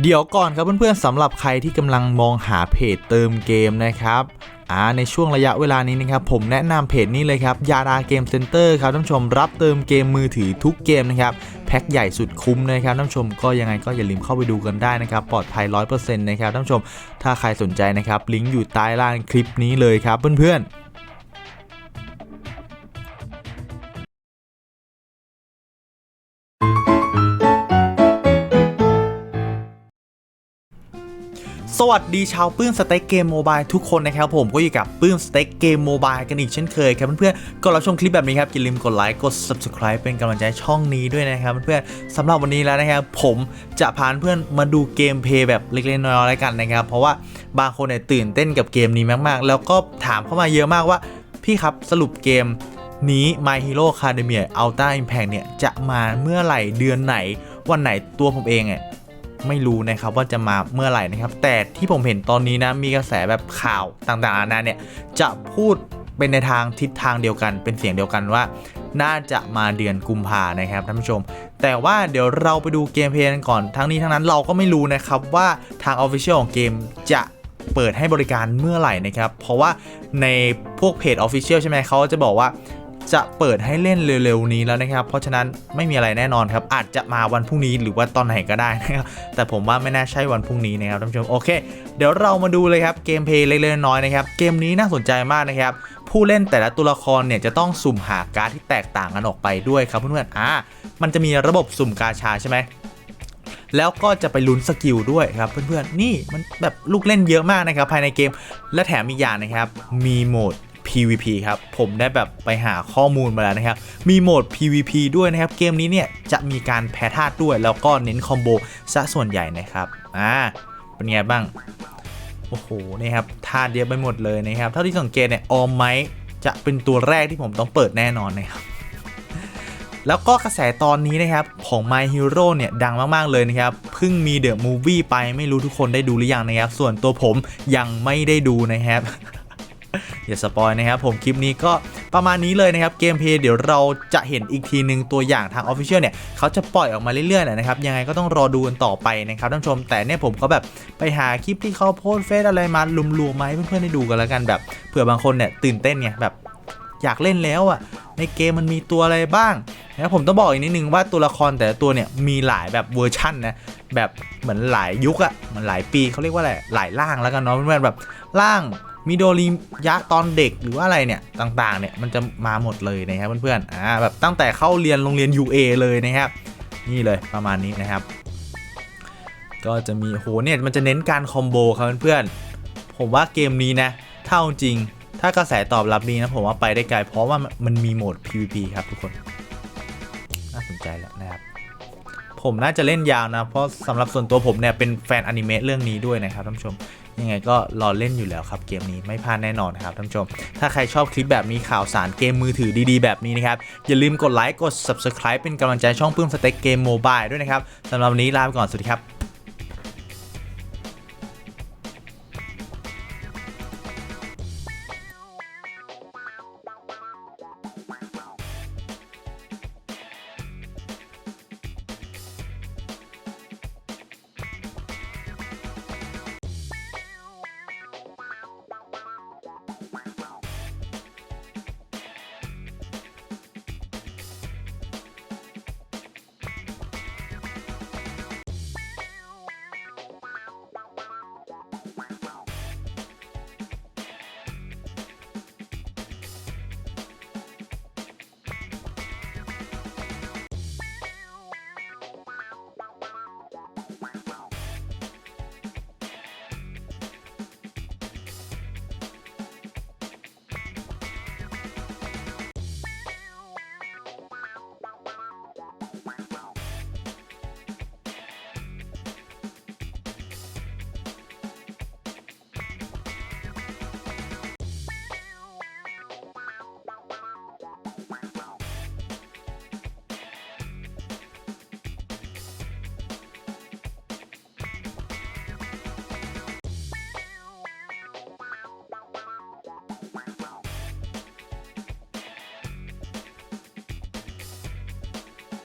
เดี๋ยวก่อนครับเพื่อนๆสำหรับใครที่กำลังมองหาเพจเติมเกมนะครับอ่าในช่วงระยะเวลานี้นะครับผมแนะนำเพจนี้เลยครับยาดาเกมเซ็นเตอร์ครับท่านผู้ชมรับเติมเกมมือถือทุกเกมนะครับแพ็คใหญ่สุดคุ้มนะครับท่านผู้ชมก็ยังไงก็อย่าลืมเข้าไปดูกันได้นะครับปลอดภัย 100%นะครับท่านผู้ชมถ้าใครสนใจนะครับลิงก์อยู่ใต้ล่างคลิปนี้เลยครับเพื่อนๆ สวัสดีชาวปื้มสเต็กเกมโมบายทุกคนนะครับผมก็อยู่กับปื้มสเต็กเกมโมบายกันอีกเช่นเคยครับเพื่อนๆก่อนรับชมคลิปแบบนี้ครับอย่าลืมกดไลค์กด subscribe เป็นกำลังใจช่องนี้ด้วยนะครับเพื่อนๆสำหรับวันนี้แล้วนะครับผมจะพาเพื่อนมาดูเกมเพย์แบบเล็กๆน้อยๆแล้วกันนะครับ เพราะว่าบางคนเนี่ยตื่นเต้นกับเกมนี้มากๆ แล้วก็ถามเข้ามาเยอะมากว่า พี่ครับสรุปเกมนี้ My Hero Academia Ultra Impact เนี่ยจะมาเมื่อไหร่เดือนไหนวันไหนตัวผมเองเนี่ย ไม่รู้นะครับว่าจะมาเมื่อไหร่นะครับ แต่ที่ผมเห็นตอนนี้นะมีกระแสแบบข่าวต่างๆนานาเนี่ยจะพูดเป็นในทางทิศทางเดียวกัน เป็นเสียงเดียวกันว่า น่าจะมาเดือนกุมภานะครับท่านผู้ชม แต่ว่าเดี๋ยวเราไปดูเกมเพลย์กันก่อนทั้งนี้ทั้งนั้นเราก็ไม่รู้นะครับว่าทาง Official ของเกมจะเปิดให้บริการเมื่อไหร่นะครับ เพราะว่าในพวกเพจ Official ใช่ไหมเขาจะบอกว่า จะเปิดให้เล่นเร็วๆนี้แล้วนะครับ เพราะฉะนั้นไม่มีอะไรแน่นอนครับ อาจจะมาวันพรุ่งนี้หรือว่าตอนไหนก็ได้นะครับ แต่ผมว่าไม่น่าใช่วันพรุ่งนี้นะครับท่านผู้ชมโอเค เดี๋ยวเรามาดูเลยครับเกมเพลย์เล็กๆน้อยๆนะครับ เกมนี้น่าสนใจมากนะครับ ผู้เล่นแต่ละตัวละครเนี่ยจะต้องสุ่มหาการ์ดที่แตกต่างกันออกไปด้วยครับเพื่อนๆอ่ามันจะมีระบบสุ่มกาชาใช่ไหมแล้วก็จะไปลุ้นสกิลด้วยครับเพื่อนๆ นี่มันแบบลูกเล่นเยอะมากนะครับภายในเกม และแถมอีกอย่างนะครับ มีโหมด PVP ครับ ผมได้แบบไปหาข้อมูลมาแล้วนะครับ มีโหมด PVP ด้วยนะครับ เกมนี้เนี่ยจะมีการแพ้ธาตุด้วย แล้วก็เน้นคอมโบซะส่วนใหญ่นะครับ อ่า เป็นไงบ้าง โอ้โห นี่ครับธาตุเยอะไปหมดเลยนะครับ เท่าที่สังเกตเนี่ย ออมไมจะเป็นตัวแรกที่ผมต้องเปิดแน่นอนนะครับแล้วก็กระแสตอนนี้นะครับ ของ My Hero เนี่ย ดังมาก ๆ เลยนะครับ เพิ่งมีเดอะมูฟวี่ไปไม่รู้ทุกคนได้ดูหรือยังนะครับ ส่วนตัวผมยังไม่ได้ดูนะครับ อย่าสปอยนะครับผมคลิปนี้ก็ประมาณนี้เลยนะครับเกมเพลย์เดี๋ยวเราจะเห็นอีกทีหนึ่งตัวอย่างทาง Official เนี่ยเขาจะปล่อยออกมาเรื่อยๆนะครับยังไงก็ต้องรอดูกันต่อไปนะครับท่านผู้ชม แต่เนี่ยผมก็แบบไปหาคลิปที่เขาโพสเฟซอะไรมารวมๆมาให้เพื่อนๆได้ดูกันแล้วกันแบบเผื่อบางคนเนี่ยตื่นเต้นไงแบบอยากเล่นแล้วอะในเกมมันมีตัวอะไรบ้างนะผมต้องบอกอีกนิดนึงว่าตัวละครแต่ละตัวเนี่ยมีหลายแบบเวอร์ชั่นนะแบบเหมือนหลายยุคอะเหมันหลายปีเขาเรียกว่าอะไรหลายร่างแล้วกันเนาะเพื่อนๆแบบร่าง มิโดริยะตอนเด็กหรือว่าอะไรเนี่ยต่างๆเนี่ยมันจะมาหมดเลยนะครับเพื่อนๆอ่าแบบตั้งแต่เข้าเรียนโรงเรียน UA เลยนะครับ นี่เลยประมาณนี้นะครับ ก็จะมีโหเนี่ยมันจะเน้นการคอมโบครับเพื่อนๆผมว่าเกมนี้นะเท่าจริง ถ้ากระแสตอบรับดีนะผมว่าไปได้ไกลเพราะว่ามันมีโหมด PVP ครับทุกคน น่าสนใจแหละนะครับ ผมน่าจะเล่นยาวนะ เพราะสำหรับส่วนตัวผมเนี่ยเป็นแฟนอนิเมะเรื่องนี้ด้วยนะครับท่านผู้ชม ยังไงก็รอเล่นอยู่แล้วครับเกมนี้ไม่พลาดแน่นอนครับท่านผู้ชม ถ้าใครชอบคลิปแบบนี้ข่าวสารเกมมือถือดีๆ แบบนี้นะครับ อย่าลืมกดไลค์กด subscribe เป็นกำลังใจช่องเพิ่มสเต็กเกมโมบายด้วยนะครับสำหรับวันนี้ลาไปก่อนสวัสดีครับ